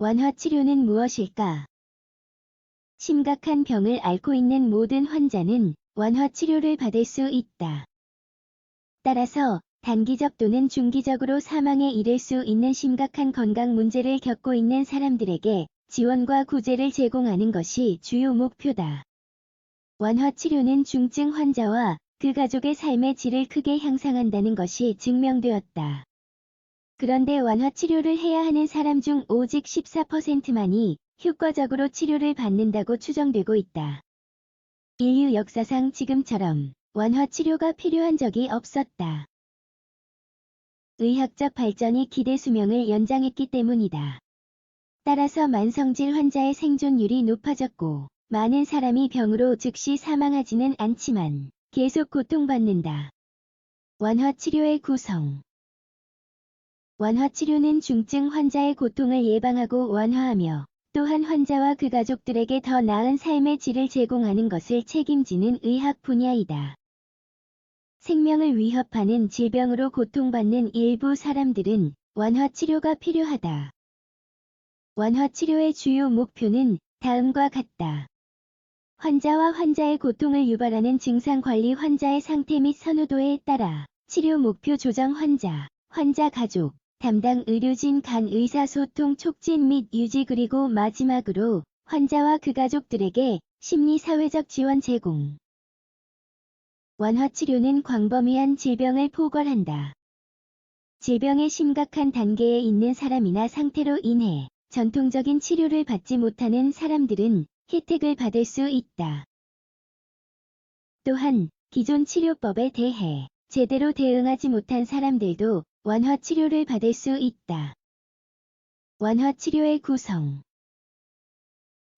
완화 치료는 무엇일까? 심각한 병을 앓고 있는 모든 환자는 완화 치료를 받을 수 있다. 따라서 단기적 또는 중기적으로 사망에 이를 수 있는 심각한 건강 문제를 겪고 있는 사람들에게 지원과 구제를 제공하는 것이 주요 목표다. 완화 치료는 중증 환자와 그 가족의 삶의 질을 크게 향상한다는 것이 증명되었다. 그런데 완화 치료를 해야 하는 사람 중 오직 14%만이 효과적으로 치료를 받는다고 추정되고 있다. 인류 역사상 지금처럼 완화 치료가 필요한 적이 없었다. 의학적 발전이 기대 수명을 연장했기 때문이다. 따라서 만성질 환자의 생존율이 높아졌고 많은 사람이 병으로 즉시 사망하지는 않지만 계속 고통받는다. 완화 치료의 구성 완화 치료는 중증 환자의 고통을 예방하고 완화하며 또한 환자와 그 가족들에게 더 나은 삶의 질을 제공하는 것을 책임지는 의학 분야이다. 생명을 위협하는 질병으로 고통받는 일부 사람들은 완화 치료가 필요하다. 완화 치료의 주요 목표는 다음과 같다. 환자와 환자의 고통을 유발하는 증상 관리 환자의 상태 및 선호도에 따라 치료 목표 조정 환자, 환자 가족, 담당 의료진 간 의사소통 촉진 및 유지 그리고 마지막으로 환자와 그 가족들에게 심리사회적 지원 제공. 완화 치료는 광범위한 질병을 포괄한다. 질병의 심각한 단계에 있는 사람이나 상태로 인해 전통적인 치료를 받지 못하는 사람들은 혜택을 받을 수 있다. 또한 기존 치료법에 대해 제대로 대응하지 못한 사람들도 완화 치료를 받을 수 있다. 완화 치료의 구성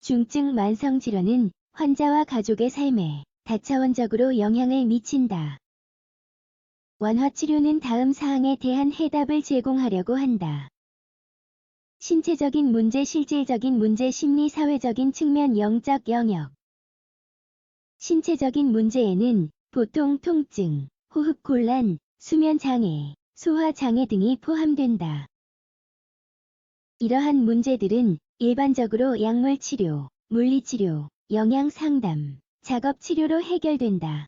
중증 만성 질환은 환자와 가족의 삶에 다차원적으로 영향을 미친다. 완화 치료는 다음 사항에 대한 해답을 제공하려고 한다. 신체적인 문제, 실질적인 문제, 심리, 사회적인 측면, 영적 영역. 신체적인 문제에는 보통 통증, 호흡 곤란, 수면 장애, 소화 장애 등이 포함된다. 이러한 문제들은 일반적으로 약물 치료, 물리 치료, 영양 상담, 작업 치료로 해결된다.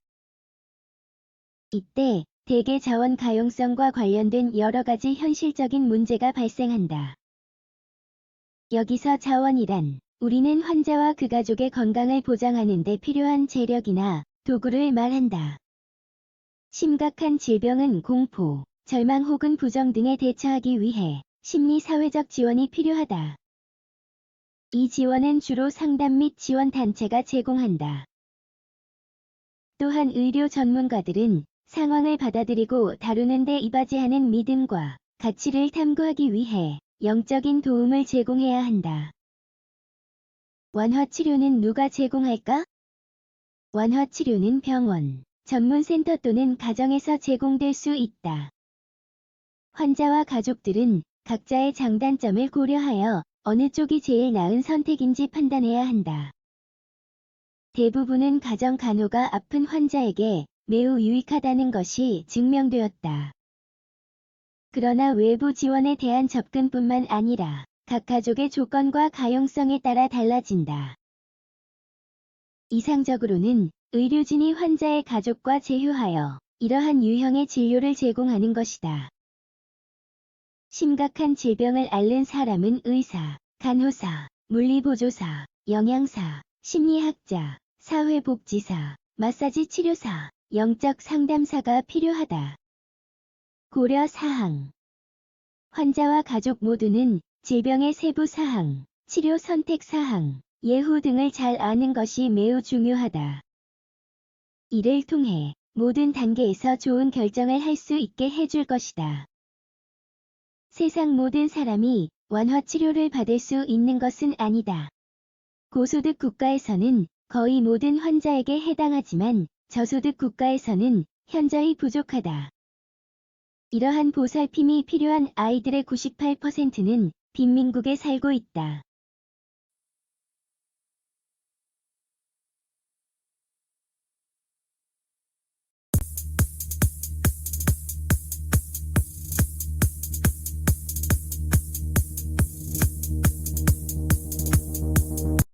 이때 대개 자원 가용성과 관련된 여러 가지 현실적인 문제가 발생한다. 여기서 자원이란 우리는 환자와 그 가족의 건강을 보장하는 데 필요한 재력이나 도구를 말한다. 심각한 질병은 공포, 절망 혹은 부정 등에 대처하기 위해 심리-사회적 지원이 필요하다. 이 지원은 주로 상담 및 지원 단체가 제공한다. 또한 의료 전문가들은 상황을 받아들이고 다루는 데 이바지하는 믿음과 가치를 탐구하기 위해 영적인 도움을 제공해야 한다. 완화 치료는 누가 제공할까? 완화 치료는 병원, 전문센터 또는 가정에서 제공될 수 있다. 환자와 가족들은 각자의 장단점을 고려하여 어느 쪽이 제일 나은 선택인지 판단해야 한다. 대부분은 가정 간호가 아픈 환자에게 매우 유익하다는 것이 증명되었다. 그러나 외부 지원에 대한 접근뿐만 아니라 각 가족의 조건과 가용성에 따라 달라진다. 이상적으로는 의료진이 환자의 가족과 제휴하여 이러한 유형의 진료를 제공하는 것이다. 심각한 질병을 앓는 사람은 의사, 간호사, 물리보조사, 영양사, 심리학자, 사회복지사, 마사지 치료사, 영적 상담사가 필요하다. 고려 사항 환자와 가족 모두는 질병의 세부 사항, 치료 선택 사항, 예후 등을 잘 아는 것이 매우 중요하다. 이를 통해 모든 단계에서 좋은 결정을 할 수 있게 해줄 것이다. 세상 모든 사람이 완화 치료를 받을 수 있는 것은 아니다. 고소득 국가에서는 거의 모든 환자에게 해당하지만 저소득 국가에서는 현저히 부족하다. 이러한 보살핌이 필요한 아이들의 98%는 빈민국에 살고 있다.